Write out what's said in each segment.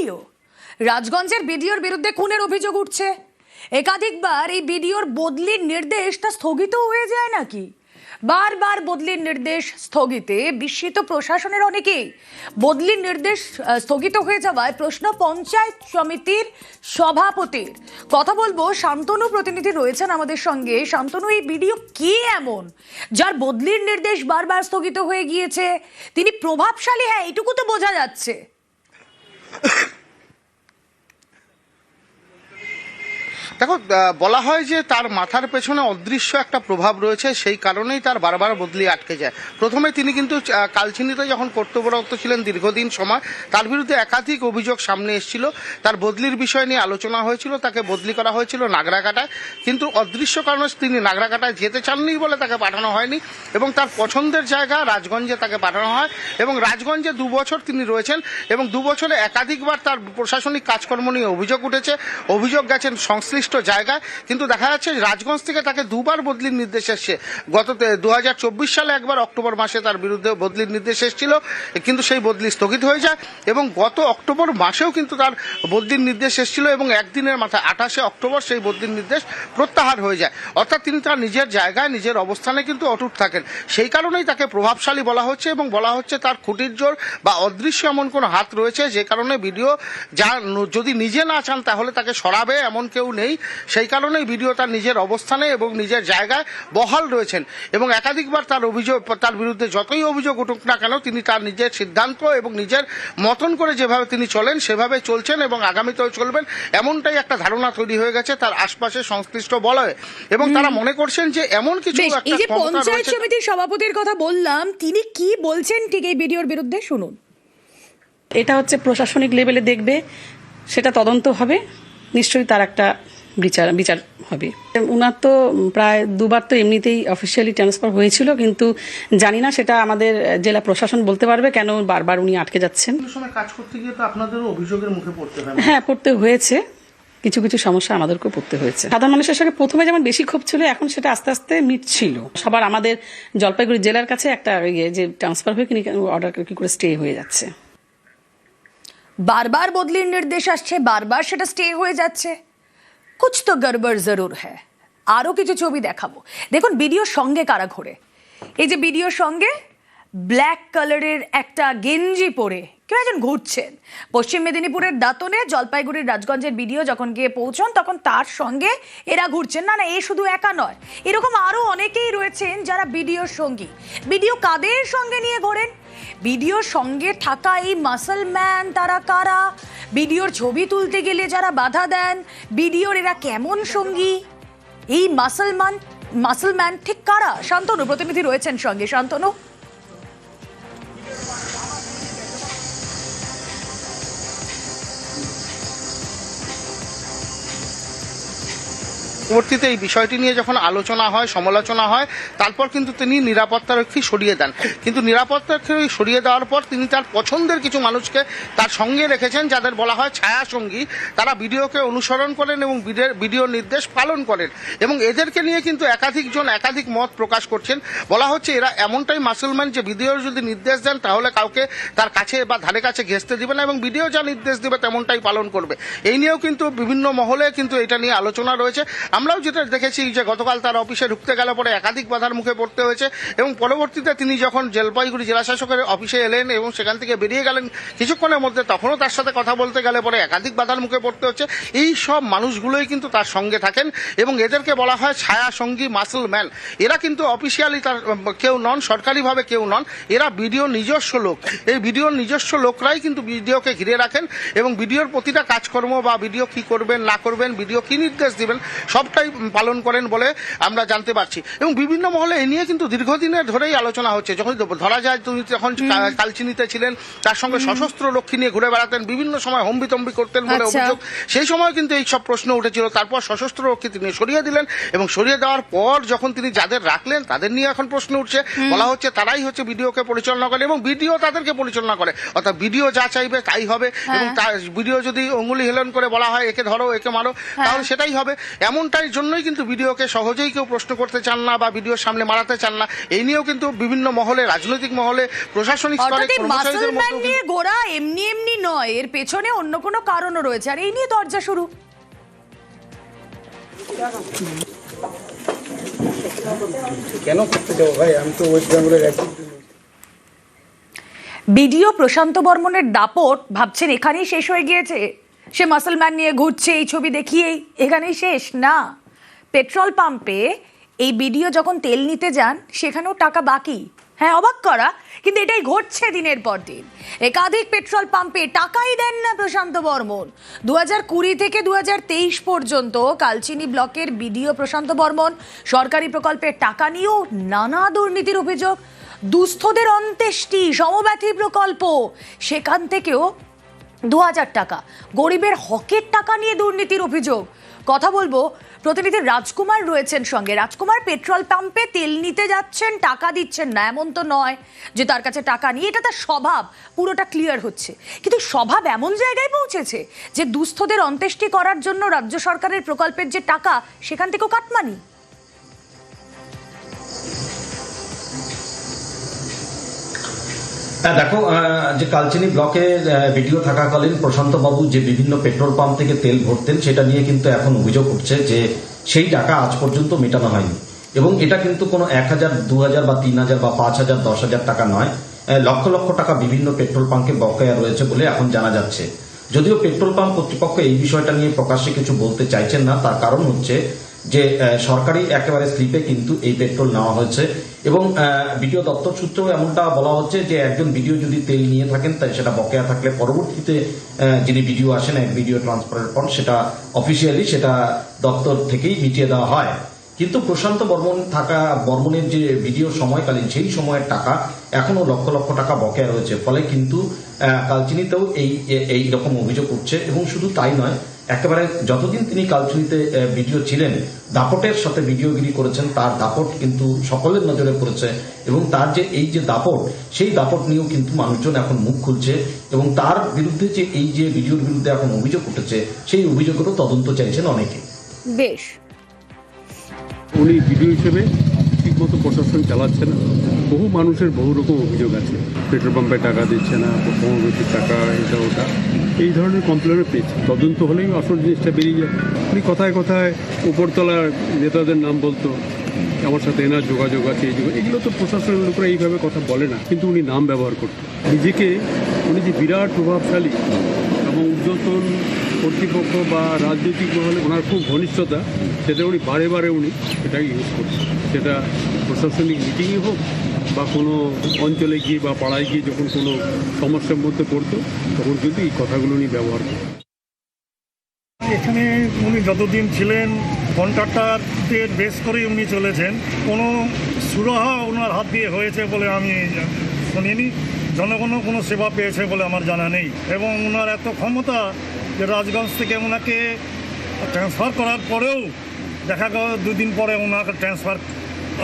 BDO? রাজগঞ্জের বিডিওর বিরুদ্ধে খুনের অভিযোগ উঠছে। একাধিকবার এই বিডিওর বদলির নির্দেশ তা স্থগিত হয়ে যায় নাকি? বারবার বদলির নির্দেশ স্থগিতে বিস্মিত প্রশাসনের অনেকেই। বদলির নির্দেশ স্থগিত হয়ে যাওয়ায় প্রশ্ন পঞ্চায়েত সমিতির সভাপতির। কথা বলব, শান্তনু প্রতিনিধি রয়েছেন আমাদের সঙ্গে। শান্তনু, এই বিডিও কে এমন? যার বদলির নির্দেশ বারবার স্থগিত হয়ে গিয়েছে। তিনি প্রভাবশালী হ্যাঁ এটুকু তো বোঝা যাচ্ছে। দেখো বলা হয় যে তার মাথার পেছনে অদৃশ্য একটা প্রভাব রয়েছে, সেই কারণেই তার বারবার বদলি আটকে যায়। প্রথমে তিনি কিন্তু কালচিনিতে যখন কর্তব্যরত ছিলেন দীর্ঘদিন সময়, তার বিরুদ্ধে একাধিক অভিযোগ সামনে এসেছিল। তার বদলির বিষয় নিয়ে আলোচনা হয়েছিল, তাকে বদলি করা হয়েছিল নাগরাকাটায়। কিন্তু অদৃশ্য কারণে তিনি নাগরাকাটায় যেতে চাননি বলে তাকে পাঠানো হয়নি এবং তার পছন্দের জায়গা রাজগঞ্জে তাকে পাঠানো হয় এবং রাজগঞ্জে দু বছর তিনি রয়েছেন এবং দু বছরে একাধিকবার তার প্রশাসনিক কাজকর্ম নিয়ে অভিযোগ উঠেছে। অভিযোগ গেছেন সংশ্লিষ্ট জায়গায় কিন্তু দেখা যাচ্ছে রাজগঞ্জ থেকে তাকে দুবার বদলির নির্দেশ এসছে। গত দু হাজার চব্বিশ সালে একবার অক্টোবর মাসে তার বিরুদ্ধে বদলির নির্দেশ এসেছিল, কিন্তু সেই বদলি স্থগিত হয়ে যায় এবং গত অক্টোবর মাসেও কিন্তু তার বদলির নির্দেশ এসেছিল এবং একদিনের মাথায় আঠাশে অক্টোবর সেই বদলির নির্দেশ প্রত্যাহার হয়ে যায়। অর্থাৎ তিনি তার নিজের জায়গায়, নিজের অবস্থানে কিন্তু অটুট থাকেন। সেই কারণেই তাকে প্রভাবশালী বলা হচ্ছে এবং বলা হচ্ছে তার খুঁটির জোর বা অদৃশ্য এমন কোনো হাত রয়েছে যে কারণে ভিডিও যা যদি নিজে না চান তাহলে তাকে সরাবে এমন কেউ নেই। সেই কারণেই ভিডিও তার নিজের অবস্থানে এবং নিজের জায়গায় বহাল রয়েছেন এবং একাধিকবার তার অভিযোগ তার বিরুদ্ধে যতই অভিযোগ উঠুক না কেন তিনি তার নিজের সিদ্ধান্ত এবং নিজের মতন করে যেভাবে তিনি চলেন সেভাবে চলছেন এবং আগামীতেও চলবেন এমনটাই একটা ধারণা তৈরি হয়ে গেছে তার আশপাশে সংশ্লিষ্ট বলয়ে। এবং তারা মনে করছেন যে এমন কিছু এই যে পঞ্চায়েত সমিতির সভাপতির কথা বললাম তিনি কি বলছেন ঠিক এই ভিডিওর বিরুদ্ধে? শুনুন। এটা হচ্ছে প্রশাসনিক লেভেলে দেখবে সেটা তদন্ত হবে নিশ্চয়ই তার একটা বিচার বিচার হবে। উনার তো প্রায় দুবার তো এমনিতেই অফিসিয়ালি ট্রান্সফার হয়েছিল কিন্তু জানি না সেটা আমাদের জেলা প্রশাসন বলতে পারবে কেন বারবার উনি আটকে যাচ্ছেন। সময় কাজ করতে গিয়ে তো আপনাদেরও অভিযোগের মুখে পড়তে হয় হ্যাঁ পড়তে হয়েছে। কিছু কিছু সমস্যা আমাদেরকেও পড়তে হয়েছে। সাধারণ মানুষের সঙ্গে প্রথমে যেমন বেশি ক্ষোভ ছিল এখন সেটা আস্তে আস্তে মিটছিল সবার আমাদের জলপাইগুড়ি জেলার কাছে একটা ইয়ে যে ট্রান্সফার হয়ে কিনে অর্ডার কি করে স্টে হয়ে যাচ্ছে। বারবার বদলির নির্দেশ আসছে বারবার সেটা স্টে হয়ে যাচ্ছে। কুছ তো গড়বড় জরুর হ্যাঁ আরও কিছু ছবি দেখাবো দেখুন ভিডিওর সঙ্গে কারা ঘোরে এই যে ভিডিওর সঙ্গে ব্ল্যাক কালারের একটা গেঞ্জি পরে কেউ একজন ঘুরছেন পশ্চিম মেদিনীপুরের দাঁতনে জলপাইগুড়ির রাজগঞ্জের ভিডিও যখন গিয়ে পৌঁছন তখন তার সঙ্গে এরা ঘুরছেন না না এ শুধু একা নয় এরকম আরও অনেকেই রয়েছেন যারা ভিডিওর সঙ্গী ভিডিও কাদের সঙ্গে নিয়ে ঘোরেন ভিডিওর সঙ্গে থাকা এই মাসল ম্যান তারা কারা? বিডিওর ছবি তুলতে গেলে যারা বাধা দেন বিডিওর এরা কেমন সঙ্গী? এই মাসলমান মাসলম্যান ঠিক কারা? শান্তনু প্রতিনিধি রয়েছেন সঙ্গে। শান্তনু? পরবর্তীতে এই বিষয়টি নিয়ে যখন আলোচনা হয়, সমালোচনা হয়, তারপর কিন্তু তিনি নিরাপত্তারক্ষী সরিয়ে দেন। কিন্তু নিরাপত্তারক্ষী সরিয়ে দেওয়ার পর তিনি তার পছন্দের কিছু মানুষকে তার সঙ্গে রেখেছেন, যাদের বলা হয় ছায়া সঙ্গী। তারা ভিডিওকে অনুসরণ করেন এবং ভিডিও- ভিডিও নির্দেশ পালন করেন এবং এদেরকে নিয়ে কিন্তু একাধিকজন একাধিক মত প্রকাশ করছেন। বলা হচ্ছে এরা এমনটাই মাসলম্যান যে ভিডিওর যদি নির্দেশ দেন, তাহলে কাউকে তার কাছে বা ধারে কাছে ঘেঁচতে দিবে না এবং ভিডিও যা নির্দেশ দেবে, তেমনটাই পালন করবে। এই নিয়েও কিন্তু বিভিন্ন মহলে কিন্তু এটা নিয়ে আলোচনা রয়েছে। আমরাও যেটা দেখেছি যে গতকাল তার অফিসে ঢুকতে গেলে পরে একাধিক বাধার মুখে পড়তে হয়েছে এবং পরবর্তীতে তিনি যখন জলপাইগুড়ি জেলাশাসকের অফিসে এলেন এবং সেখান থেকে বেরিয়ে গেলেন কিছুক্ষণের মধ্যে, তখনও তার সাথে কথা বলতে গেলে পরে একাধিক বাধার মুখে পড়তে হচ্ছে। এই সব মানুষগুলোই কিন্তু তার সঙ্গে থাকেন এবং এদেরকে বলা হয় ছায়া সঙ্গী মাসল ম্যান এরা কিন্তু অফিসিয়ালি তার কেউ নন, সরকারিভাবে কেউ নন, এরা ভিডিও নিজস্ব লোক। এই ভিডিওর নিজস্ব লোকরাই কিন্তু ভিডিওকে ঘিরে রাখেন এবং ভিডিওর প্রতিটা কাজকর্ম বা ভিডিও কি করবেন, না করবেন, বিডিও কি নির্দেশ দিবেন সবটাই উম, পালন করেন বলে আমরা জানতে পারছি। এবং বিভিন্ন মহলে এ নিয়ে কিন্তু দীর্ঘদিনের ধরেই আলোচনা হচ্ছে। যখন ধরা যায় তুমি যখন কালচিনিতে ছিলেন তার সঙ্গে সশস্ত্র রক্ষী নিয়ে ঘুরে বেড়াতেন বিভিন্ন সময় হম্বিতম্বি করতেন বলে আচ্ছা। অভিযোগ। সেই সময় কিন্তু এই সব প্রশ্ন উঠেছিল। তারপর সশস্ত্র রক্ষী তিনি সরিয়ে দিলেন এবং সরিয়ে দেওয়ার পর যখন তিনি যাদের রাখলেন তাদের নিয়ে এখন প্রশ্ন উঠছে। বলা হচ্ছে তারাই হচ্ছে ভিডিওকে পরিচালনা করে এবং বিডিও তাদেরকে পরিচালনা করে। অর্থাৎ ভিডিও যা চাইবে তাই হবে এবং তার ভিডিও যদি অঙ্গুলি হেলন করে বলা হয় একে ধরো একে মারো তাহলে সেটাই হবে। এমনটাই জন্যই কিন্তু ভিডিওকে সহজেই কেউ প্রশ্ন করতে চান না বা ভিডিওর সামনে মারাতে চান না এই নিয়েও কিন্তু বিভিন্ন মহলে রাজনৈতিক মহলে প্রশাসনিক স্তরে কর্মচারীদের এমনি এমনি নয় নয় এর পেছনে অন্য কোনো কারণও রয়েছে। আর এই নিয়ে দরজা শুরু। কেন করতে যাব ভাই? আমি তো ওয়েস্ট বেঙ্গলের একজন বিডিও প্রশান্ত বর্মনের দাপট ভাবছেন এখানেই শেষ হয়ে গিয়েছে? সে মাসলম্যান নিয়ে ঘুরছে, এই ছবি দেখিয়েই। এখানেই শেষ? না। পেট্রোল পাম্পে এই বিডিও যখন তেল নিতে যান, সেখানেও টাকা বাকি। হ্যাঁ অবাক করা, কিন্তু এটাই ঘটছে দিনের পর দিন। একাধিক পেট্রোল পাম্পে টাকাই দেন না প্রশান্ত বর্মন। দু হাজার কুড়ি থেকে দু হাজার তেইশ পর্যন্ত কালচিনি ব্লকের বিডিও প্রশান্ত বর্মন সরকারি প্রকল্পের টাকা নিয়েও নানা দুর্নীতির অভিযোগ। দুস্থদের অন্ত্যেষ্টি, সমব্যথী প্রকল্প। সেখান থেকেও দু হাজার টাকা। গরিবের হকের টাকা নিয়ে দুর্নীতির অভিযোগ। কথা বলব, প্রতিনিধি রাজকুমার রয়েছেন সঙ্গে। রাজকুমার, পেট্রোল পাম্পে তেল নিতে যাচ্ছেন, টাকা দিচ্ছেন না, এমন তো নয় যে তার কাছে টাকা নিয়ে এটা তার স্বভাব, পুরোটা ক্লিয়ার হচ্ছে। কিন্তু স্বভাব এমন জায়গায় পৌঁছেছে যে দুস্থদের অন্ত্যেষ্টি করার জন্য রাজ্য সরকারের প্রকল্পের যে টাকা, সেখান থেকেও কাটমানি। হ্যাঁ দেখো যে কালচিনি ব্লকে ভিডিও থাকাকালীন প্রশান্ত বাবু যে বিভিন্ন পেট্রোল পাম্প থেকে তেল ভরতেন, সেটা নিয়ে কিন্তু এখন অভিযোগ উঠছে যে সেই টাকা আজ পর্যন্ত মেটানো হয়নি। এবং এটা কিন্তু কোনো এক হাজার, দু হাজার বা তিন হাজার বা পাঁচ হাজার, দশ হাজার টাকা নয়। লক্ষ লক্ষ টাকা বিভিন্ন পেট্রোল পাম্পে বকেয়া রয়েছে বলে এখন জানা যাচ্ছে। যদিও পেট্রোল পাম্প কর্তৃপক্ষ এই বিষয়টা নিয়ে প্রকাশ্যে কিছু বলতে চাইছেন না, তার কারণ হচ্ছে যে সরকারি একেবারে স্লিপে কিন্তু এই পেট্রোল নেওয়া হয়েছে। এবং বিডিও দপ্তর সূত্রেও এমনটা বলা হচ্ছে যে, একজন ভিডিও যদি তেল নিয়ে থাকেন, তাই সেটা বকেয়া থাকলে পরবর্তীতে যিনি ভিডিও আসেন, এক ভিডিও ট্রান্সফারের পর সেটা অফিসিয়ালি সেটা দপ্তর থেকেই মিটিয়ে দেওয়া হয়। কিন্তু প্রশান্ত বর্মন থাকা, বর্মনের যে ভিডিও সময়কালীন, সেই সময়ের টাকা এখনও লক্ষ লক্ষ টাকা বকেয়া রয়েছে। ফলে কিন্তু কালচিনিতেও এই এই রকম অভিযোগ উঠছে। এবং শুধু তাই নয় একেবারে যতদিন তিনি কালচুরিতে ভিডিও ছিলেন দাপটের সাথে ভিডিওগিরি করেছেন তার দাপট কিন্তু সকলের নজরে পড়েছে এবং তার যে এই যে দাপট সেই দাপট নিয়েও কিন্তু মানুষজন এখন মুখ খুলছে এবং তার বিরুদ্ধে যে এই যে ভিডিওর বিরুদ্ধে এখন অভিযোগ উঠেছে সেই অভিযোগেরও তদন্ত চাইছেন অনেকে। বেশ। উনি ভিডিও হিসেবে ঠিকমতো প্রশাসন চালাচ্ছে না। বহু মানুষের বহু রকম অভিযোগ আছে। পেট্রোল পাম্পে টাকা দিচ্ছে না কর্মবতীর টাকা, এটা, ওটা। এই ধরনের কমপ্লেনও পেয়েছে। তদন্ত হলেই আসল জিনিসটা বেরিয়ে যায়। উনি কথায় কথায় উপরতলার নেতাদের নাম বলতো, আমার সাথে এনার যোগাযোগ আছে, এই এগুলো তো প্রশাসনের লোকরা এইভাবে কথা বলে না, কিন্তু উনি নাম ব্যবহার করতেন নিজেকে, উনি যে বিরাট প্রভাবশালী এবং উর্ধ্বতন কর্তৃপক্ষ বা রাজনৈতিক মহলে ওনার খুব ঘনিষ্ঠতা সেটা উনি বারে বারে উনি সেটাকে ইউজ করছেন। সেটা প্রশাসনিক মিটিংই হোক বা কোনো অঞ্চলে গিয়ে বা পাড়ায় গিয়ে যখন কোনো সমস্যার মধ্যে পড়তো, তখন কিন্তু এই কথাগুলো উনি ব্যবহার করতেন। এখানে উনি যতদিন ছিলেন কন্ট্রাক্টারদের বেস করেই উনি চলেছেন। কোনো সুরাহা ওনার হাত দিয়ে হয়েছে বলে আমি শুনিনি। জনগণও কোনো সেবা পেয়েছে বলে আমার জানা নেই। এবং ওনার এত ক্ষমতা যে রাজগঞ্জ থেকে ওনাকে ট্রান্সফার করার পরেও দেখা গেল দুদিন পরে ওনাকে ট্রান্সফার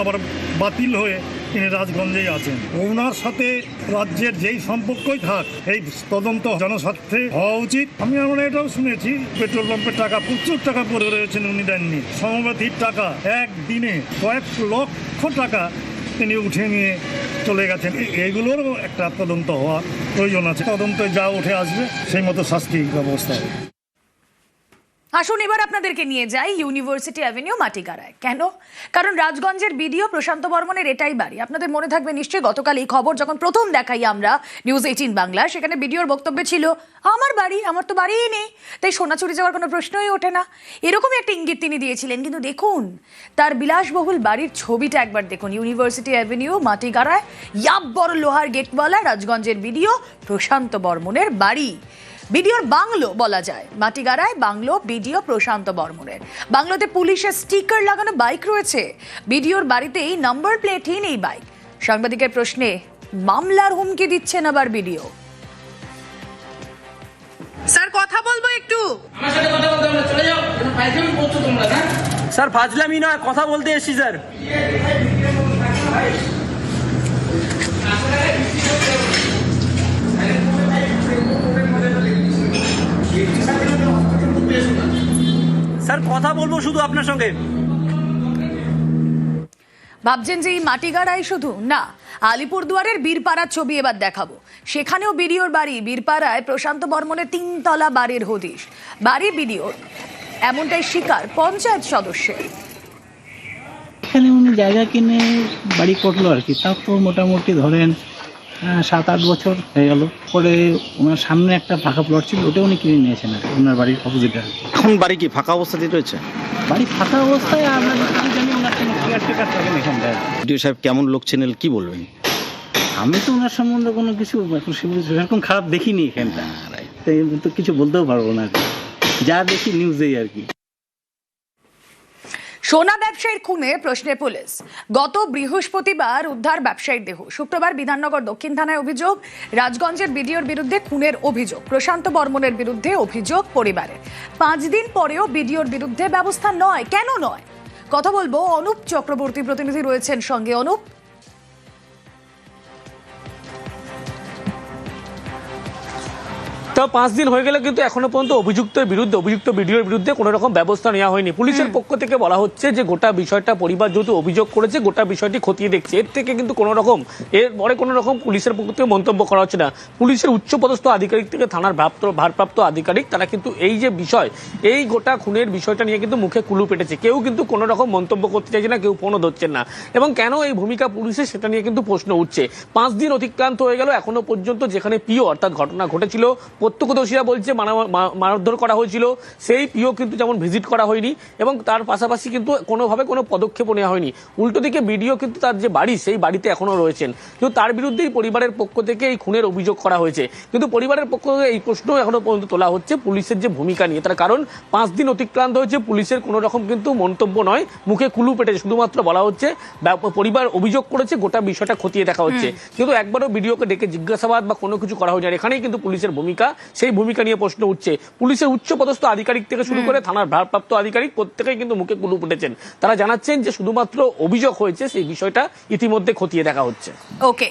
আবার বাতিল হয়ে তিনি রাজগঞ্জেই আছেন। ওনার সাথে রাজ্যের যেই সম্পর্কই থাক, এই তদন্ত জনস্বার্থে হওয়া উচিত। আমি আমরা এটাও শুনেছি, পেট্রোল পাম্পের টাকা, প্রচুর টাকা পড়ে রয়েছেন উনি দেননি। সমবাধির টাকা, একদিনে কয়েক লক্ষ টাকা তিনি উঠে নিয়ে চলে গেছেন। এগুলোরও একটা তদন্ত হওয়া প্রয়োজন আছে। তদন্তে যা উঠে আসবে, সেই মতো শাস্তি ব্যবস্থা আসুন এবার আপনাদেরকে নিয়ে যাই ইউনিভার্সিটি অ্যাভিনিউ মাটিগাড়ায়। কেন? কারণ রাজগঞ্জের বিডিও প্রশান্ত বর্মনের এটাই বাড়ি। আপনাদের মনে থাকবে নিশ্চয়ই, গতকাল এই খবর যখন প্রথম দেখাই আমরা নিউজ এইটিন বাংলা, সেখানে বিডিওর বক্তব্য ছিল, আমার বাড়ি, আমার তো বাড়িই নেই। তাই সোনাচুরি যাওয়ার কোনো প্রশ্নই ওঠে না। এরকমই একটা ইঙ্গিত তিনি দিয়েছিলেন। কিন্তু দেখুন, তার বিলাসবহুল বাড়ির ছবিটা একবার দেখুন। ইউনিভার্সিটি অ্যাভিনিউ মাটিগাড়ায় বড় লোহার গেটওয়ালা রাজগঞ্জের বিডিও প্রশান্ত বর্মনের বাড়ি। বিডিওর বাংলো বলা যায়। মাটিগাড়ায় বাংলো বিডিও প্রশান্ত বর্মনের। বাংলোতে পুলিশের স্টিকার লাগানো বাইক রয়েছে। বিডিওর বাড়িতেই নাম্বার প্লেটহীন এই বাইক। সাংবাদিকের প্রশ্নে মামলার হুমকি দিচ্ছেন আবার বিডিও। স্যার কথা বলব একটু। আমার সাথে কথা বলতে হবে চলে যাও। ফাইজলামি করছ তোমরা না স্যার ফাজলামি নয় কথা বলতে এসেছি স্যার। স্যার কথা বলব শুধু আপনার সঙ্গে। ভাবছেন যে এই মাটিগাড়াই শুধু? না আলিপুরদুয়ারের বীরপাড়ার ছবি এবার দেখাবো। সেখানেও বিডিওর বাড়ি বীরপাড়ায় প্রশান্ত বর্মনের তিনতলা বাড়ির হদিশ। বাড়ি বিডিওর এমনটাই শিকার পঞ্চায়েত সদস্যের। এখানে উনি জায়গা কিনে বাড়ি করল আর কি। তাও তো মোটামুটি ধরেন সাত আট বছর হয়ে গেল। পরে ওনার সামনে একটা ফাঁকা প্লট ছিল ওটা উনি কিনে নিয়েছেন আর কি, ওনার বাড়ির অপোজিটে এখন বাড়ি কি ফাঁকা অবস্থাতেই রয়েছে বাড়ি ফাঁকা অবস্থায় আমরা যতটুকু জানি ওনার কোনো কেয়ারটেকার থাকেন এখানটায় আর ভিডিও সাহেব কেমন লোক ছিলেন কি বলবেন? আমি তো ওনার সম্বন্ধে কোনো কিছু এখন সেরকম- খারাপ দেখিনি এখানটা তাই তো কিছু বলতেও পারব না। যা দেখি নিউজেই আর কি। সোনা ব্যবসায়ীর খুনে প্রশ্নে পুলিশ। গত বৃহস্পতিবার উদ্ধার ব্যবসায়ীর দেহ। শুক্রবার বিধাননগর দক্ষিণ থানায় অভিযোগ, রাজগঞ্জের বিডিওর বিরুদ্ধে খুনের অভিযোগ, প্রশান্ত বর্মনের বিরুদ্ধে অভিযোগ পরিবারের পাঁচ দিন পরেও বিডিওর বিরুদ্ধে ব্যবস্থা নয়। কেন নয়? কথা বলব অনুপ চক্রবর্তী প্রতিনিধি রয়েছেন সঙ্গে। অনুপ তো পাঁচ দিন হয়ে গেলে কিন্তু এখনও পর্যন্ত অভিযুক্তের বিরুদ্ধে অভিযুক্ত ভিডিওর বিরুদ্ধে কোনো রকম ব্যবস্থা নেওয়া হয়নি। পুলিশের পক্ষ থেকে বলা হচ্ছে যে গোটা বিষয়টা পরিবার যেহেতু অভিযোগ করেছে গোটা বিষয়টি খতিয়ে দেখছে। এর থেকে কিন্তু কোনো রকম এর পরে কোনো রকম পুলিশের পক্ষ থেকে মন্তব্য করা হচ্ছে না। পুলিশের উচ্চপদস্থ আধিকারিক থেকে থানার ভাপ্ত ভারপ্রাপ্ত আধিকারিক তারা কিন্তু এই যে বিষয় এই গোটা খুনের বিষয়টা নিয়ে কিন্তু মুখে কুলু পেটেছে। কেউ কিন্তু কোনো রকম মন্তব্য করতে চাইছে না কেউ ফোনও ধরছেন না। এবং কেন এই ভূমিকা পুলিশের সেটা নিয়ে কিন্তু প্রশ্ন উঠছে। পাঁচ দিন অতিক্রান্ত হয়ে গেল এখনও পর্যন্ত যেখানে পিও অর্থাৎ ঘটনা ঘটেছিল প্রত্যক্ষদর্শীরা বলছে মানা- মারধর করা হয়েছিল। সেই পিও কিন্তু যেমন ভিজিট করা হয়নি এবং তার পাশাপাশি কিন্তু কোনোভাবে কোনো পদক্ষেপ নেওয়া হয়নি। উল্টো দিকে বিডিও কিন্তু তার যে বাড়ি সেই বাড়িতে এখনও রয়েছেন। কিন্তু তার বিরুদ্ধেই পরিবারের পক্ষ থেকে এই খুনের অভিযোগ করা হয়েছে। কিন্তু পরিবারের পক্ষ থেকে এই প্রশ্ন এখনও পর্যন্ত তোলা হচ্ছে পুলিশের যে ভূমিকা নিয়ে। তার কারণ পাঁচ দিন অতিক্রান্ত হয়েছে। পুলিশের কোনো রকম কিন্তু মন্তব্য নয়। মুখে কুলু পেটেছে। শুধুমাত্র বলা হচ্ছে পরিবার অভিযোগ করেছে গোটা বিষয়টা খতিয়ে দেখা হচ্ছে। কিন্তু একবারও বিডিওকে ডেকে জিজ্ঞাসাবাদ বা কোনো কিছু করা হয়নি। আর এখানেই কিন্তু পুলিশের ভূমিকা। সেই ভূমিকা নিয়ে প্রশ্ন উঠছে। পুলিশের উচ্চ পদস্থ আধিকারিক থেকে শুরু করে থানার ভারপ্রাপ্ত আধিকারিক প্রত্যেকেই কিন্তু মুখে কুলু ফুটেছেন তারা জানাচ্ছেন যে শুধুমাত্র অভিযোগ হয়েছে সেই বিষয়টা ইতিমধ্যে খতিয়ে দেখা হচ্ছে। ওকে।